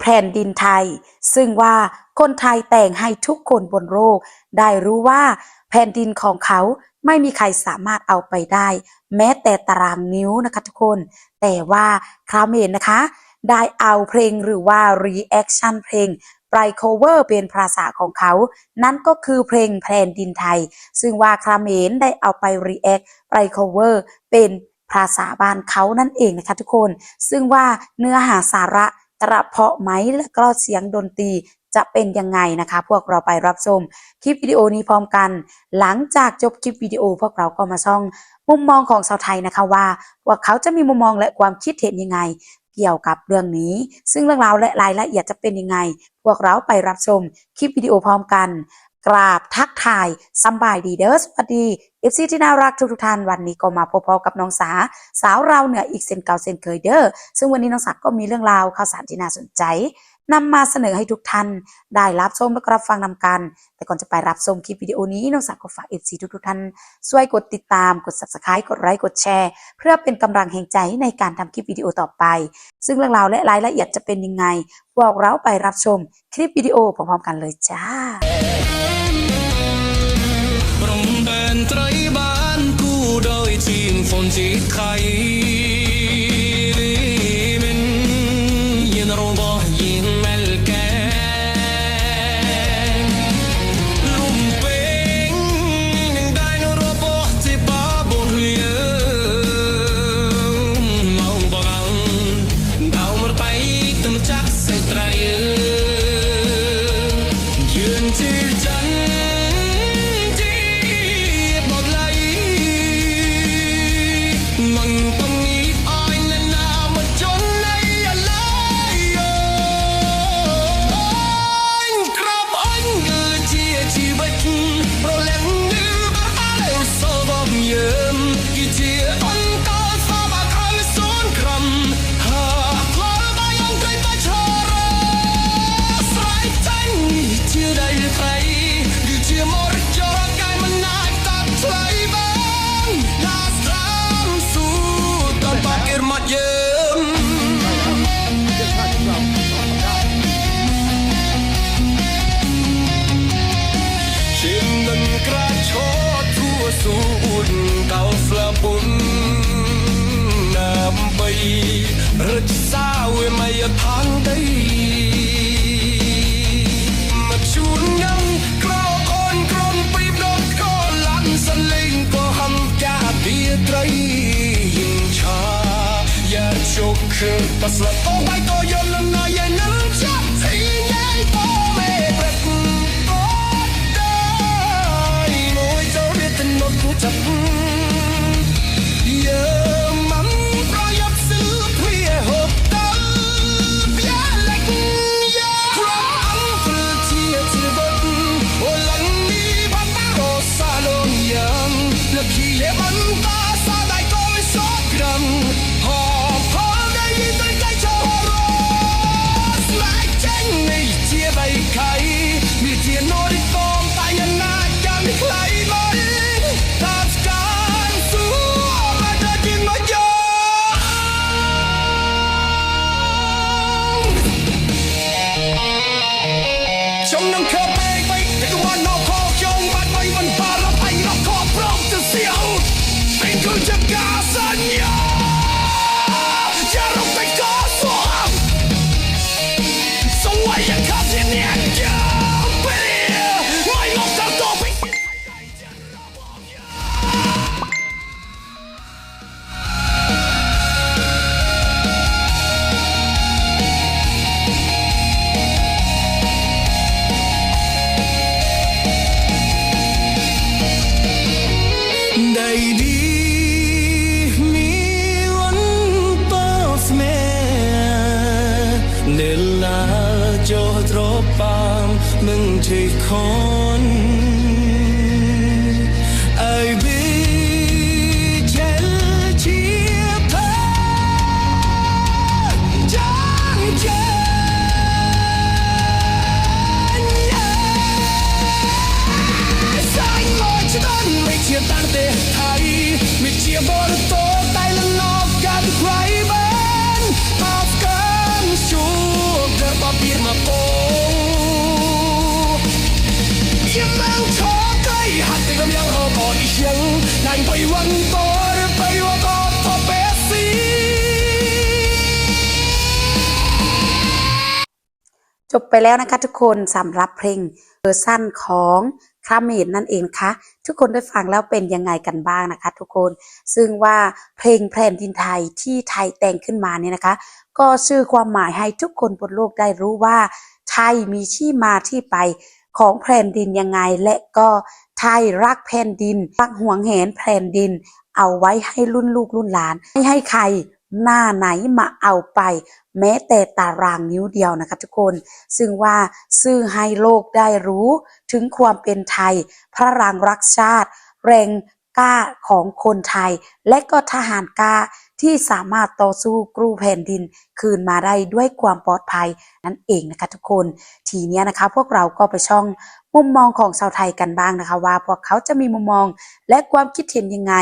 แผ่นดินไทย ซึ่งว่าคนไทยแต่งให้ทุกคนบนโลก ได้รู้ว่าแผ่นดินของเขาไม่มีใครสามารถเอาไปได้ แม้แต่ตารางนิ้วนะคะทุกคน แต่ว่าคราเมนนะคะ ได้เอาเพลงหรือว่า reaction เพลงไป cover เป็นภาษาของเขา นั่นก็คือเพลงแผ่นดินไทย ซึ่งว่าคราเมนได้เอาไป react ไป cover เป็นภาษาบ้านเขานั่นเองนะคะทุกคน ซึ่งว่าเนื้อหาสาระ กระเพาะไหมและก็เสียงดนตรีจะเป็นยังไงนะคะ พวกเราไปรับชมคลิปวิดีโอนี้พร้อมกัน หลังจากจบคลิปวิดีโอ พวกเราก็มาช่องมุมมองของชาวไทยนะคะว่าพวกเขาจะมีมุมมองและความคิดเห็นยังไง เกี่ยวกับเรื่องนี้ ซึ่งเรื่องราวและรายละเอียดจะเป็นยังไง พวกเราไปรับชมคลิปวิดีโอพร้อมกัน กราบทักทายสบายดีเด้อสวัสดี เอฟซีที่น่ารักทุกทุกท่านวันนี้ก็มาพบๆกับน้องสา สาวเราเหนืออีกเซนเก่าเซนเคยเด้อซึ่งวันนี้น้องสักก็มีเรื่องราวข่าวสารที่น่าสนใจนำมาเสนอให้ทุกท่านได้รับชมและรับฟังนำกัน แต่ก่อนจะไปรับชมคลิปวิดีโอนี้น้องสักก็ฝากเอฟซีทุกๆท่านช่วยกดติดตามกด subscribe กดไลค์กดแชร์ เพื่อเป็นกำลังแห่งใจในการทำคลิปวิดีโอต่อไป ซึ่งเรื่องราวและรายละเอียดจะเป็นยังไงพวกเราไปรับชมคลิปวิดีโอพร้อมๆกันเลยจ้า ยื ស៊ូកោស្លាពុនណាំបៃរឹកសាវេមយឋានដីមកជូនញ៉ាំក្រោកូនក្រុមព្រីមដល់កលាន់សលេងក៏ហំចាទីត្រីឆាយ៉ាជោគគឺបស្លាប់អូវ៉ៃ ต้นไม่เชียตั้งต่ไทยไม่เชียบอโตไตละนอกกันใครเป็นอัฟกันชูเดอร์บอบีมาโกยังเล่าทอใกหัดติดกำยังหอบอดอีเชีนังไปวันโตหรือไปว่าก็ทอเปสีจบไปแล้วนะคะทุกคนสำหรับเพลงเวอร์ชั่นของ ราเมดนั่นเองค่ะทุกคนได้ฟังแล้วเป็นยังไงกันบ้างนะคะ ทุกคนซึ่งว่าเพลงแผ่นดินไทยที่ไทยแต่งขึ้นมาเนี่ยนะคะ ก็สื่อความหมายให้ทุกคนบนโลกได้รู้ว่า ไทยมีที่มาที่ไปของแผ่นดินยังไงและก็ไทยรักแผ่นดินรักห่วงแหนแผ่นดิน เอาไว้ให้รุ่นลูกรุ่นหลาน ไม่ให้ใครหน้าไหนมาเอาไป แม้แต่ตารางนิ้วเดียวนะคะทุกคน ซึ่งว่าสื่อให้โลกได้รู้ถึงความเป็นไทย พระรางรักชาติ แรงกล้าของคนไทย และก็ทหารกล้าที่สามารถต่อสู้กรูแผ่นดินคืนมาได้ด้วยความปลอดภัยนั่นเองนะคะทุกคน ทีนี้นะคะพวกเราก็ไปช่อง มุมมองของชาวไทยกันบ้างนะคะ ว่าพวกเขาจะมีมุมมองและความคิดเห็นยังไง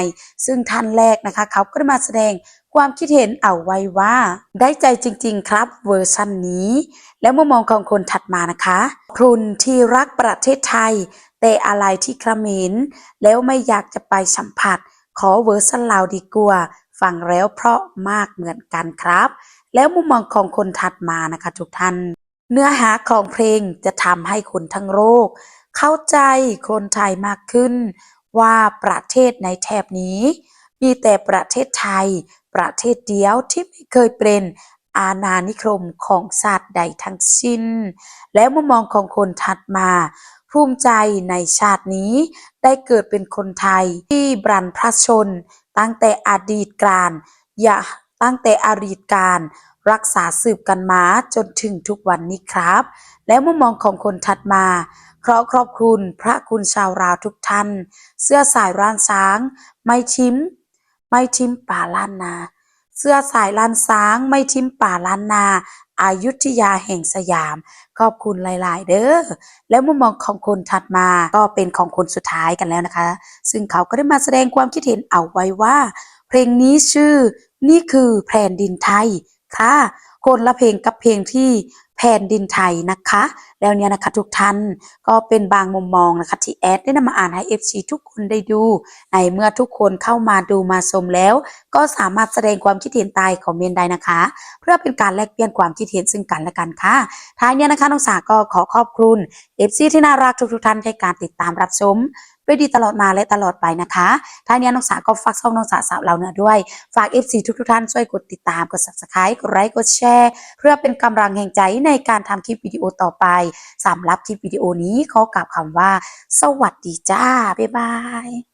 ซึ่งท่านแรกนะคะ เขาก็ได้มาแสดงความคิดเห็นเอาไว้ว่า ได้ใจจริง ๆ ครับเวอร์ชันนี้ และมุมมองของคนถัดมานะคะครุนที่รักประเทศไทย แต่อะไรที่เขมรแล้วไม่อยากจะไปสัมผัส ขอเวอร์ชันลาวดีกว่าฟังแล้วเพราะมากเหมือนกันครับ แล้วมุมมองของคนถัดมานะคะทุกท่าน เนื้อหาของเพลงจะทำให้คนทั้งโลก เข้าใจคนไทยมากขึ้น ว่าประเทศในแถบนี้ มีแต่ประเทศไทย ประเทศเดียวที่ไม่เคยเป็นอาณานิคมของชาติใดทั้งสิ้น และมุมมองของคนถัดมา ภูมิใจในชาตินี้ได้เกิดเป็นคนไทยที่บรรพชน ตั้งแต่อดีตการอย่าตั้งแต่อดีตการ รักษาสืบกันมาจนถึงทุกวันนี้ครับ และมุมมองของคนถัดมาขอขอบคุณพระคุณชาวราวทุกท่าน เสื้อสายร้านช้าง ไม่ชิมไม่ชิมป่าล้านนา เสื้อสายล้านช้างไม่ชิมป่าล้านนาอายุทยาแห่งสยาม ขอบคุณหลาย ๆ เด้อ แล้วมุมมองของคนถัดมาก็เป็นของคนสุดท้ายกันแล้วนะคะ ซึ่งเขาก็ได้มาแสดงความคิดเห็นเอาไว้ว่า เพลงนี้ชื่อ นี่คือแผ่นดินไทย ค่ะคนละเพลงกับเพลงที่แผ่นดินไทยนะคะ แล้วเนี่ยนะคะทุกท่านก็เป็นบางมุมมองนะคะที่แอดได้นำมาอ่านให้ FC ทุกคนได้ดู ในเมื่อทุกคนเข้ามาดูมาชมแล้ว ก็สามารถแสดงความคิดเห็นใต้คอมเมนต์ได้นะคะ เพื่อเป็นการแลกเปลี่ยนความคิดเห็นซึ่งกันและกันค่ะท้ายเนี้ยนะคะน้องสาก็ขอขอบคุณ FC ที่น่ารักทุกๆท่านในการติดตามรับชม ด้วยดีตลอดมาและตลอดไปนะคะท้ายนี้น้องสาก็ฝากช่องน้องสาสาวเราเนื้อด้วย ฝาก FC ทุกๆท่านช่วยกดติดตามกด subscribe กดไลค์กดแชร์ เพื่อเป็นกำลังแห่งใจในการทำคลิปวิดีโอต่อไปสำหรับคลิปวิดีโอนี้ขอกล่าวคำว่า สวัสดีจ้าบ๊ายบาย